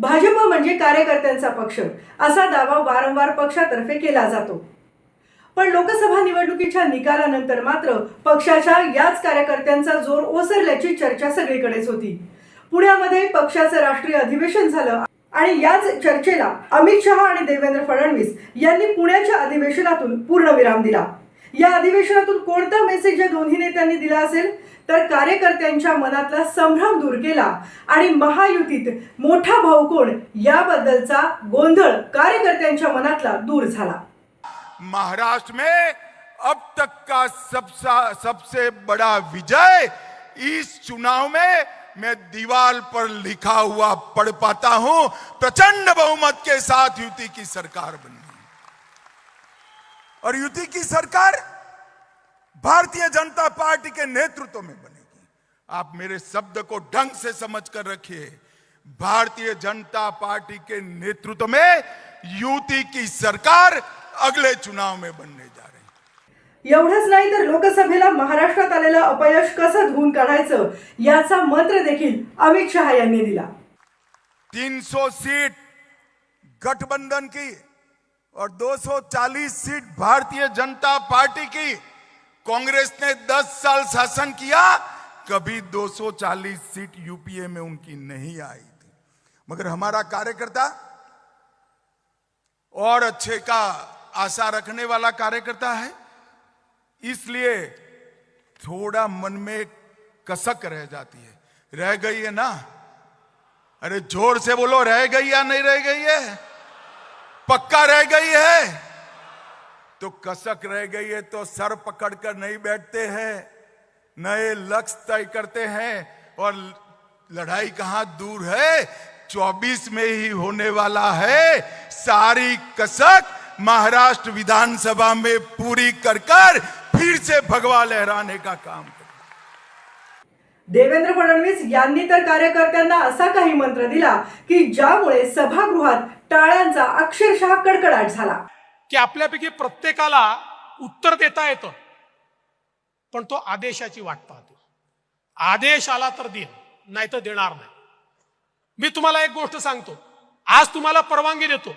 भाजप म्हणजे कार्यकर्त्यांचा पक्ष. असा दावा वारंवार पक्षातर्फे केला जातो. पण लोकसभा निवडणुकीच्या निकालानंतर मात्र पक्षाच्या याच कार्यकर्त्यांचा जोर ओसरल्याची चर्चा सगळीकडेच होती. पुण्यामध्ये पक्षाचं राष्ट्रीय अधिवेशन झालं आणि याच चर्चेला अमित शहा आणि देवेंद्र फडणवीस यांनी पुण्याच्या अधिवेशनातून पूर्णविराम दिला. या अधिवेशनातून कोणता मेसेज या दोन्ही नेत्यांनी दिला असेल? तर कार्यकर्त्यांच्या मनातला संभ्रम दूर केला. आणि महायुतीत मोठा भाऊ कोण? याबद्दलचा गोंधळ कार्यकर्त्यांच्या मनातला दूर झाला. महाराष्ट्र में अब तक का सबसा सबसे बड़ा विजय इस चुनाव में मैं दीवार पर लिखा हुआ पढ़ पाता हूं। प्रचंड बहुमत के साथ युति की सरकार बनी। और युति की सरकार भारतीय जनता पार्टी के नेतृत्व में बनेगी। आप मेरे शब्द को ढंग से समझ कर रखिए। भारतीय जनता पार्टी के नेतृत्व में युति की सरकार अगले चुनाव में बनने जा रही है। एवढंच नाही तर लोकसभेला महाराष्ट्रात आलेलं अपयश कसं धुवून काढायचं याचा मंत्र देखील अमित शहा यांनी दिला. 300 सीट गठबंधन की और 240 सीट भारतीय जनता पार्टी की कांग्रेस ने 10 साल शासन किया, कभी 240 सीट यूपीए में उनकी नहीं आई थी। मगर हमारा कार्यकर्ता और अच्छे का आशा रखने वाला कार्यकर्ता है, इसलिए थोड़ा मन में कसक रह जाती है। रह गई है ना? अरे ज़ोर से बोलो, रह गई या नहीं रह गई है? पक्का रह गई है? तो कसक रह गई है तो सर पकड़कर नहीं बैठते हैं। नए लक्ष्य तय करते हैं और लड़ाई कहाँ दूर है? 24 में ही होने वाला है। सारी कसक महाराष्ट्र विधानसभा में पूरी कर कर फिर से भगवा लहराने का काम देवेंद्र फडणवीस यांनी तर कार्यकर्त्यांना असा काही मंत्र दिला की ज्यामुळे सभागृहात टाळ्यांचा अक्षरशः कडकडाट झाला. की आपल्यापैकी प्रत्येकाला उत्तर देता येतं पण तो आदेशाची वाट पाहतो. आदेश आला तर देईन नाही तर देणार नाही. मी तुम्हाला एक गोष्ट सांगतो आज तुम्हाला परवानगी देतो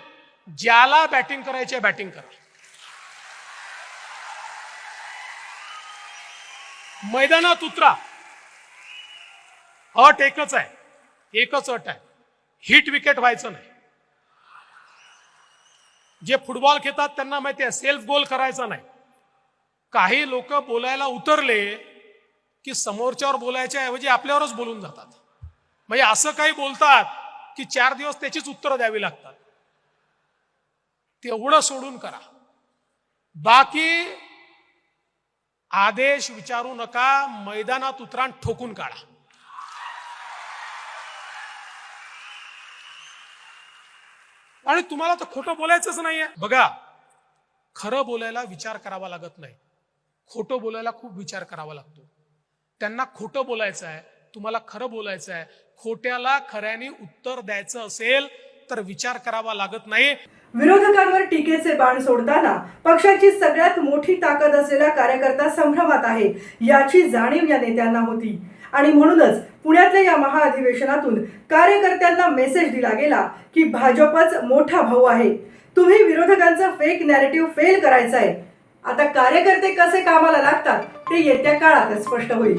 ज्याला बॅटिंग करायची बॅटिंग करा. मैदानात उतरा. अट एकच आहे. एकच अट आहे. हिट विकेट व्हायचं नाही. जे फुटबॉल खेळतात त्यांना माहिती आहे सेल्फ गोल करायचा नाही. काही लोक बोलायला उतरले की समोरच्यावर बोलायच्या ऐवजी आपल्यावरच बोलून जातात. म्हणजे असं काही बोलतात की चार दिवस त्याचीच उत्तरं द्यावी लागतात. तेवढं सोडून करा. बाकी आदेश विचारू नका मैदानात उतराण ठोकून काढा. आणि तुम्हाला तर खोटं बोलायचंच नाहीये. बघा खरं बोलायला विचार करावा लागत नाही. खोटं बोलायला खूप विचार करावा लागतो. त्यांना खोटं बोलायचं आहे तुम्हाला खरं बोलायचं आहे खोट्याला खऱ्याने उत्तर द्यायचं असेल तर विचार करावा लागत नाही. विरोधकांवर टीकेचे बाण सोडताना पक्षाची सगळ्यात मोठी ताकद असलेला कार्यकर्ता संभ्रमात आहे याची जाणीव या नेत्यांना होती. आणि म्हणूनच पुण्यातल्या या महाअधिवेशनातून कार्यकर्त्यांना मेसेज दिला गेला की भाजपच मोठा भाऊ आहे. तुम्ही विरोधकांचा फेक नॅरेटिव्ह फेल करायचा आहे आता कार्यकर्ते कसे कामाला लागतात ते येत्या काळात स्पष्ट होईल.